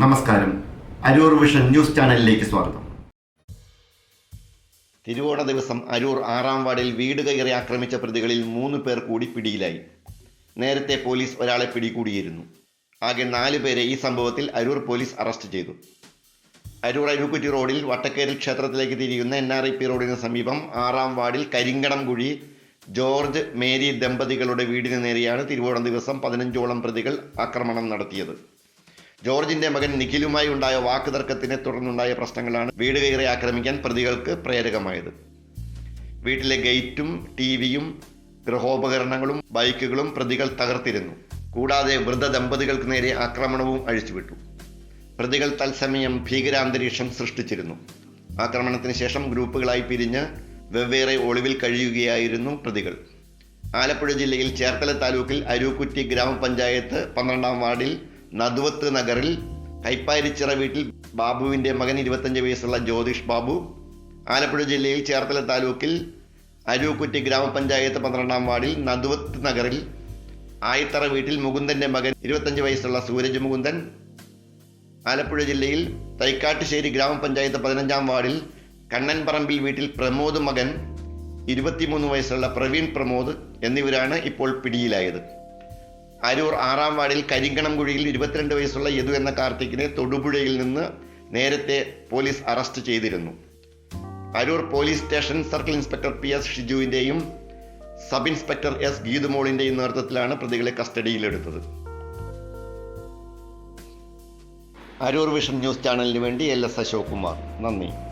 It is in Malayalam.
നമസ്കാരം. അരൂർ വിഷൻ ന്യൂസ് ചാനലിലേക്ക് സ്വാഗതം. തിരുവോണ ദിവസം അരൂർ ആറാം വാർഡിൽ വീട് കയറി ആക്രമിച്ച പ്രതികളിൽ മൂന്ന് പേർ കൂടി പിടിയിലായി. നേരത്തെ പോലീസ് ഒരാളെ പിടികൂടിയിരുന്നു. ആകെ നാല് പേരെ ഈ സംഭവത്തിൽ അരൂർ പോലീസ് അറസ്റ്റ് ചെയ്തു. അരൂർ അരുക്കുറ്റി റോഡിൽ വട്ടക്കേരിൽ ക്ഷേത്രത്തിലേക്ക് തിരിയുന്ന എൻ ആർ ഐ പി റോഡിന് സമീപം ആറാം വാർഡിൽ കരിങ്കടം കുഴി ജോർജ് മേരി ദമ്പതികളുടെ വീടിന് നേരെയാണ് തിരുവോണ ദിവസം പതിനഞ്ചോളം പ്രതികൾ ആക്രമണം നടത്തിയത്. ജോർജിന്റെ മകൻ നിഖിലുമായി ഉണ്ടായ വാക്കുതർക്കത്തിനെ തുടർന്നുണ്ടായ പ്രശ്നങ്ങളാണ് വീട് കയറി ആക്രമിക്കാൻ പ്രതികൾക്ക് പ്രേരകമായത്. വീട്ടിലെ ഗേറ്റും ടി വിയും ഗൃഹോപകരണങ്ങളും ബൈക്കുകളും പ്രതികൾ തകർത്തിരുന്നു. കൂടാതെ വൃദ്ധ ദമ്പതികൾക്ക് നേരെ ആക്രമണവും അഴിച്ചുവിട്ടു. പ്രതികൾ തത്സമയം ഭീകരാന്തരീക്ഷം സൃഷ്ടിച്ചിരുന്നു. ആക്രമണത്തിന് ശേഷം ഗ്രൂപ്പുകളായി പിരിഞ്ഞ് വെവ്വേറെ ഒളിവിൽ കഴിയുകയായിരുന്നു പ്രതികൾ. ആലപ്പുഴ ജില്ലയിൽ ചേർത്തല താലൂക്കിൽ അരൂക്കുറ്റി ഗ്രാമപഞ്ചായത്ത് പന്ത്രണ്ടാം വാർഡിൽ നദുവത്ത് നഗറിൽ കൈപ്പാരിച്ചിറ വീട്ടിൽ ബാബുവിന്റെ മകൻ ഇരുപത്തഞ്ച് വയസ്സുള്ള ജ്യോതിഷ് ബാബു ആലപ്പുഴ ജില്ലയിൽ ചേർത്തല താലൂക്കിൽ അരൂക്കുറ്റി ഗ്രാമപഞ്ചായത്ത് പന്ത്രണ്ടാം വാർഡിൽ നദുവത്ത് നഗറിൽ ആയിത്തറ വീട്ടിൽ മുകുന്ദന്റെ മകൻ ഇരുപത്തഞ്ച് വയസ്സുള്ള സൂരജ് മുകുന്ദൻ ആലപ്പുഴ ജില്ലയിൽ തൈക്കാട്ടുശ്ശേരി ഗ്രാമപഞ്ചായത്ത് പതിനഞ്ചാം വാർഡിൽ കണ്ണൻപറമ്പിൽ വീട്ടിൽ പ്രമോദ് മകൻ ഇരുപത്തിമൂന്ന് വയസ്സുള്ള പ്രവീൺ പ്രമോദ് എന്നിവരാണ് ഇപ്പോൾ പിടിയിലായത്. അരൂർ ആറാം വാർഡിൽ കരിങ്കണം കുഴിയിൽ ഇരുപത്തിരണ്ട് വയസ്സുള്ള യദു എന്ന കാർത്തിക്കിനെ തൊടുപുഴയിൽ നിന്ന് നേരത്തെ പോലീസ് അറസ്റ്റ് ചെയ്തിരുന്നു. Aroor police station circle inspector P S ഷിജുവിന്റെയും sub inspector S ഗീതുമോളിന്റെയും നേതൃത്വത്തിലാണ് പ്രതികളെ കസ്റ്റഡിയിലെടുത്തത്. അരൂർ വിഷൻ ന്യൂസ് ചാനലിന് വേണ്ടി എൽ എസ് അശോക് കുമാർ. നന്ദി.